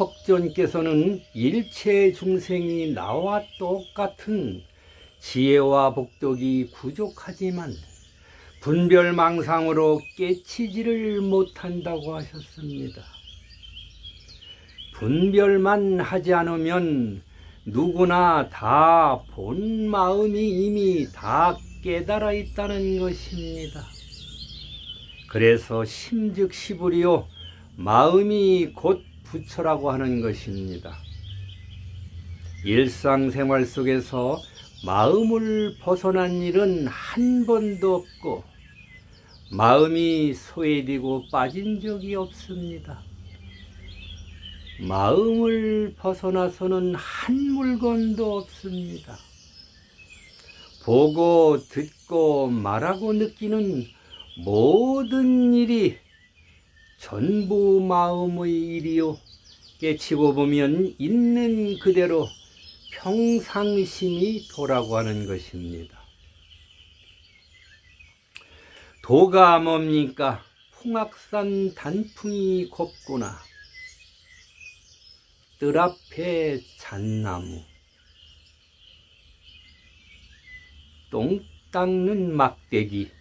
석존께서는 일체 중생이 나와 똑같은 지혜와 복덕이 부족하지만 분별망상으로 깨치지를 못한다고 하셨습니다. 분별만 하지 않으면 누구나 다 본 마음이 이미 다 깨달아 있다는 것입니다. 그래서 심즉시불이요 마음이 곧 부처라고 하는 것입니다. 일상생활 속에서 마음을 벗어난 일은 한 번도 없고 마음이 소외되고 빠진 적이 없습니다. 마음을 벗어나서는 한 물건도 없습니다. 보고 듣고 말하고 느끼는 모든 일이 전부 마음의 일이요. 깨치고 보면 있는 그대로 평상심이 도라고 하는 것입니다. 도가 뭡니까? 풍악산 단풍이 곱구나. 뜰 앞에 잣나무. 똥 닦는 막대기.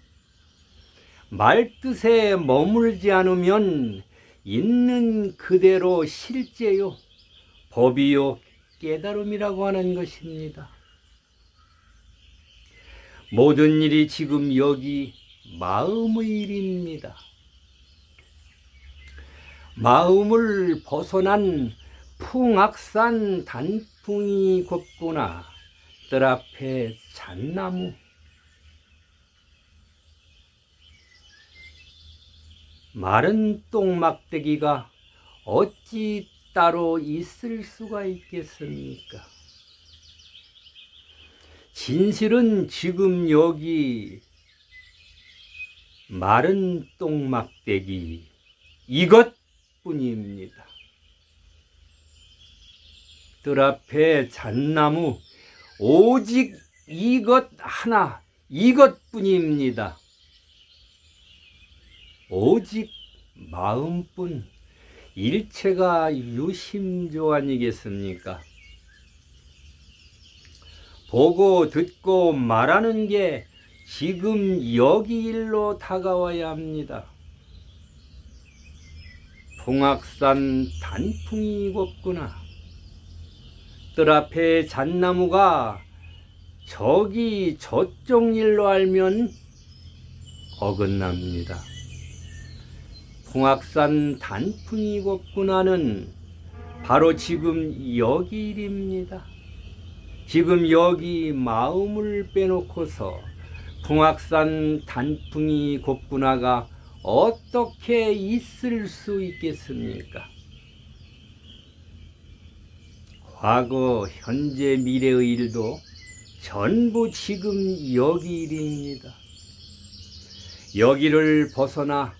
말뜻에 머물지 않으면 있는 그대로 실제요, 법이요, 깨달음이라고 하는 것입니다. 모든 일이 지금 여기 마음의 일입니다. 마음을 벗어난 풍악산 단풍이 곱구나 뜰 앞에 잣나무 마른 똥막대기가 어찌 따로 있을 수가 있겠습니까? 진실은 지금 여기 마른 똥막대기 이것뿐입니다. 뜰 앞에 잣나무 오직 이것 하나 이것뿐입니다. 오직 마음뿐 일체가 유심조 아니겠습니까? 보고 듣고 말하는 게 지금 여기 일로 다가와야 합니다. 풍악산 단풍이 곱구나. 뜰 앞에 잣나무가 저기 저쪽 일로 알면 어긋납니다. 풍악산 단풍이 곱구나는 바로 지금 여기 일입니다. 지금 여기 마음을 빼놓고서 풍악산 단풍이 곱구나가 어떻게 있을 수 있겠습니까? 과거, 현재, 미래의 일도 전부 지금 여기 일입니다. 여기를 벗어나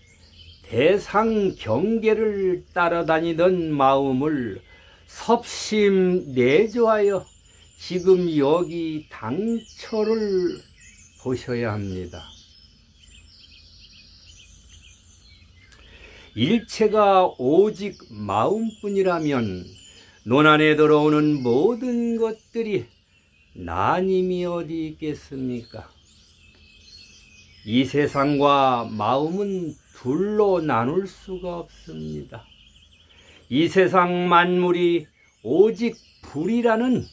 대상 경계를 따라다니던 마음을 섭심 내조하여 지금 여기 당처를 보셔야 합니다. 일체가 오직 마음뿐이라면 논 안에 들어오는 모든 것들이 나님이 어디 있겠습니까? 이 세상과 마음은 둘로 나눌 수가 없습니다. 이 세상 만물이 오직 불이라는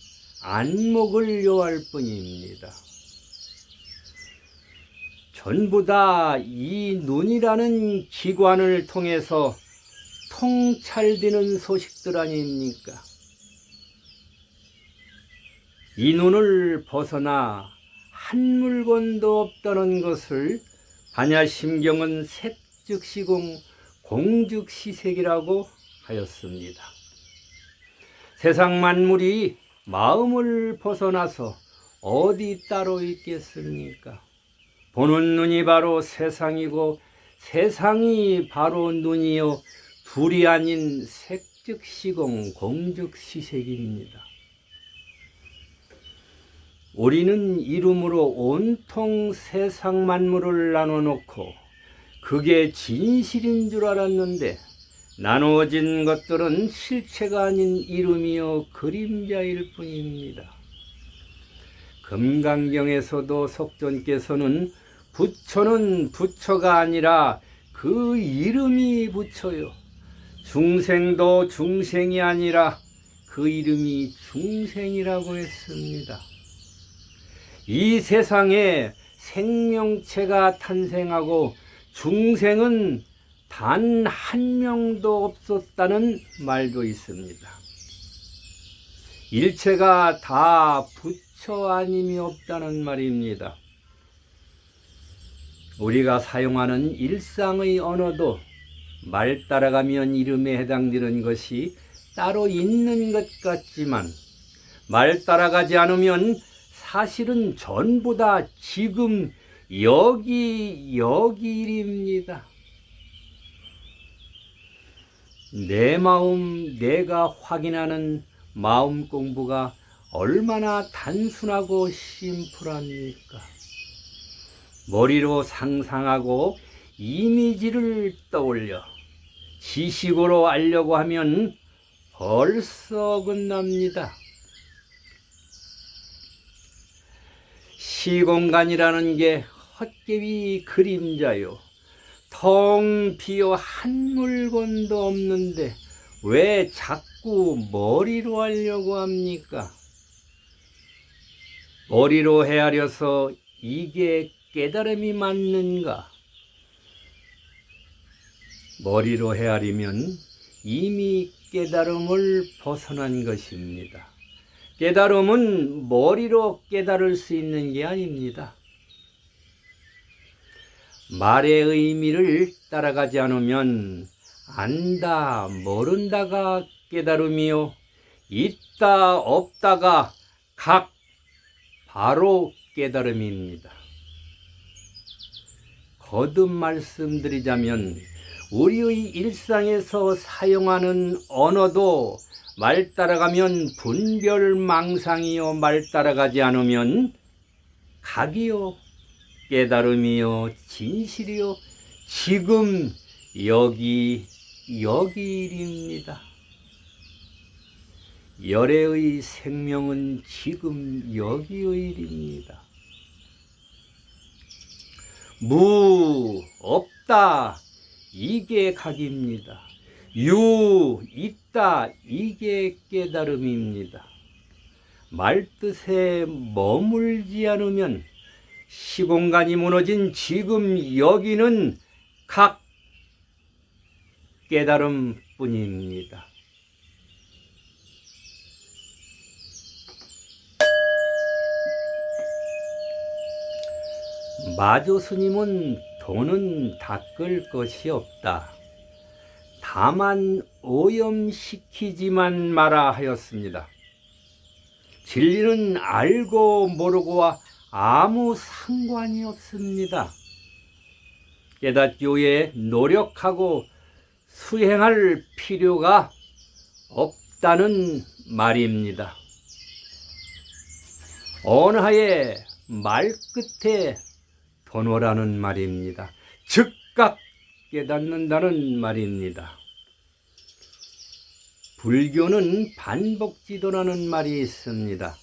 안목을 요할 뿐입니다. 전부 다 이 눈이라는 기관을 통해서 통찰되는 소식들 아닙니까? 이 눈을 벗어나 한 물건도 없다는 것을 반야심경은 색즉시공 공즉시색이라고 하였습니다. 세상 만물이 마음을 벗어나서 어디 따로 있겠습니까? 보는 눈이 바로 세상이고 세상이 바로 눈이요 둘이 아닌 색즉시공 공즉시색입니다. 우리는 이름으로 온통 세상 만물을 나눠 놓고 그게 진실인 줄 알았는데 나누어진 것들은 실체가 아닌 이름이요 그림자일 뿐입니다. 금강경에서도 석존께서는 부처는 부처가 아니라 그 이름이 부처요. 중생도 중생이 아니라 그 이름이 중생이라고 했습니다. 이 세상에 생명체가 탄생하고 중생은 단 한 명도 없었다는 말도 있습니다. 일체가 다 부처 아님이 없다는 말입니다. 우리가 사용하는 일상의 언어도 말 따라가면 이름에 해당되는 것이 따로 있는 것 같지만 말 따라가지 않으면 사실은 전부 다 지금 여기 여기 일입니다. 내 마음 내가 확인하는 마음 공부가 얼마나 단순하고 심플합니까? 머리로 상상하고 이미지를 떠올려 지식으로 알려고 하면 벌써 끝납니다. 시공간이라는 게 헛개비 그림자요. 텅 비어 한 물건도 없는데 왜 자꾸 머리로 하려고 합니까? 머리로 헤아려서 이게 깨달음이 맞는가? 머리로 헤아리면 이미 깨달음을 벗어난 것입니다. 깨달음은 머리로 깨달을 수 있는 게 아닙니다. 말의 의미를 따라가지 않으면 안다, 모른다가 깨달음이요. 있다, 없다가 각 바로 깨달음입니다. 거듭 말씀드리자면 우리의 일상에서 사용하는 언어도 말 따라가면 분별망상이요 말 따라가지 않으면 각이요 깨달음이요 진실이요 지금 여기 여기 일입니다. 열애의 생명은 지금 여기의 일입니다. 무 없다 이게 각입니다. 유 있다 이게 깨달음입니다. 말뜻에 머물지 않으면 시공간이 무너진 지금 여기는 각 깨달음 뿐입니다. 마조 스님은 돈은 닦을 것이 없다. 다만 오염시키지만 마라 하였습니다. 진리는 알고 모르고와 아무 상관이 없습니다. 깨닫기 위해 노력하고 수행할 필요가 없다는 말입니다. 언하에 말끝에 번호라는 말입니다. 즉각 깨닫는다는 말입니다. 불교는 반복지도라는 말이 있습니다.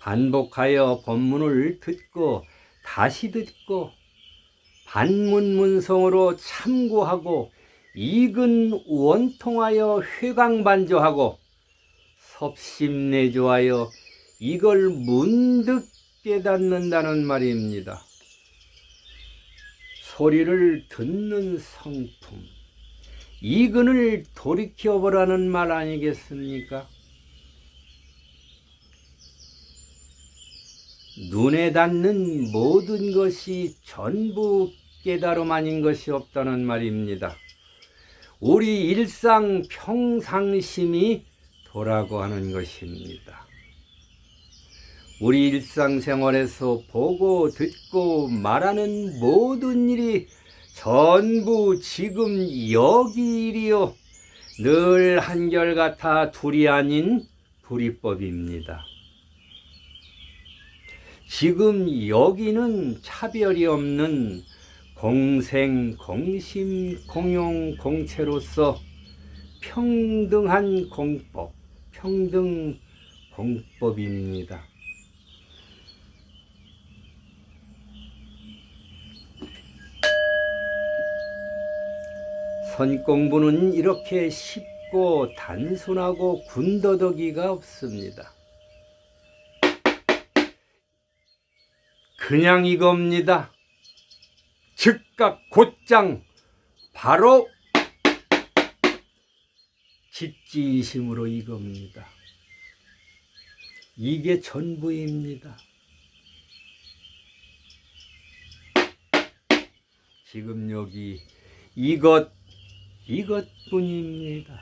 반복하여 법문을 듣고 다시 듣고 반문문성으로 참고하고 익은 원통하여 회광반조하고 섭심내조하여 이걸 문득 깨닫는다는 말입니다. 소리를 듣는 성품, 이근을 돌이켜보라는 말 아니겠습니까? 눈에 닿는 모든 것이 전부 깨달음 아닌 것이 없다는 말입니다. 우리 일상 평상심이 도라고 하는 것입니다. 우리 일상생활에서 보고 듣고 말하는 모든 일이 전부 지금 여기 일이요. 늘 한결같아 둘이 아닌 불이법입니다. 지금 여기는 차별이 없는 공생, 공심, 공용, 공체로서 평등한 공법, 평등 공법입니다. 선공부는 이렇게 쉽고 단순하고 군더더기가 없습니다. 그냥 이겁니다. 즉각 곧장 바로 직지심으로 이겁니다. 이게 전부입니다. 지금 여기 이것 이것뿐입니다.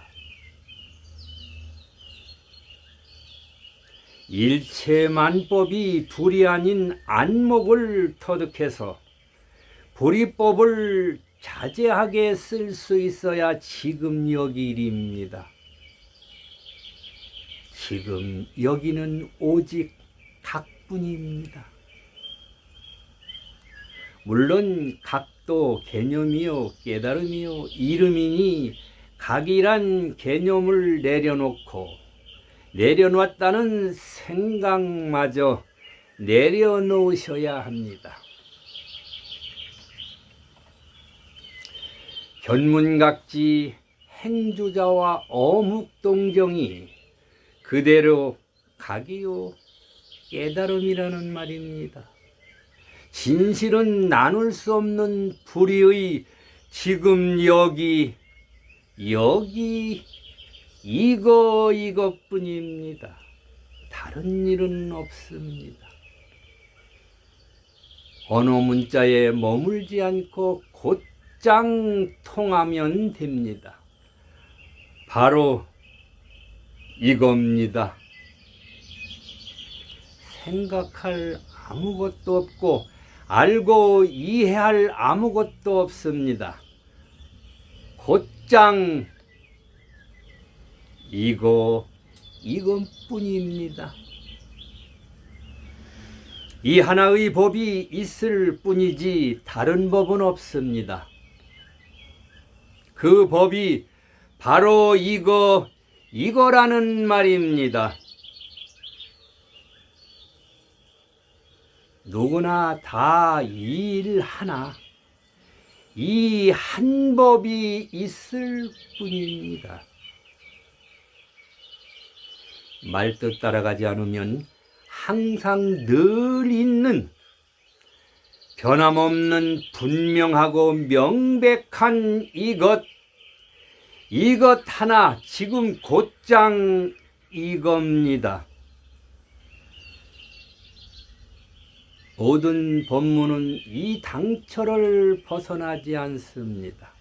일체만법이 둘이 아닌 안목을 터득해서 불이법을 자제하게 쓸 수 있어야 지금 여기 일입니다. 지금 여기는 오직 각뿐입니다. 물론 각 도 개념이요 깨달음이요 이름이니 각이란 개념을 내려놓고 내려놨다는 생각마저 내려놓으셔야 합니다. 견문각지 행주자와 어묵동정이 그대로 각이요 깨달음이라는 말입니다. 진실은 나눌 수 없는 불의의 지금 여기 여기 이거 이것뿐입니다. 다른 일은 없습니다. 언어 문자에 머물지 않고 곧장 통하면 됩니다. 바로 이겁니다. 생각할 아무것도 없고 알고 이해할 아무것도 없습니다. 곧장 이거 이것뿐입니다. 이 하나의 법이 있을 뿐이지 다른 법은 없습니다. 그 법이 바로 이거 이거라는 말입니다. 누구나 다 일 하나 이 한 법이 있을 뿐입니다. 말뜻 따라가지 않으면 항상 늘 있는 변함없는 분명하고 명백한 이것 이것 하나 지금 곧장 이겁니다. 모든 법문은 이 당처를 벗어나지 않습니다.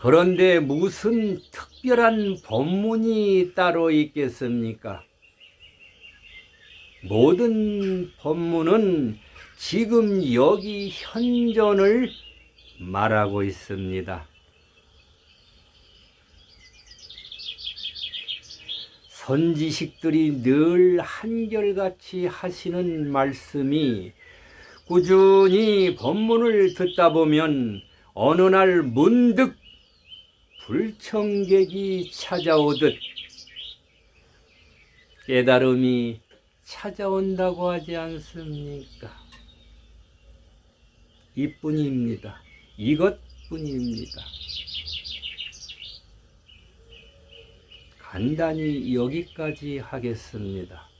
그런데 무슨 특별한 법문이 따로 있겠습니까? 모든 법문은 지금 여기 현존을 말하고 있습니다. 선지식들이 늘 한결같이 하시는 말씀이 꾸준히 법문을 듣다 보면 어느 날 문득 불청객이 찾아오듯 깨달음이 찾아온다고 하지 않습니까? 이뿐입니다. 이것뿐입니다. 간단히 여기까지 하겠습니다.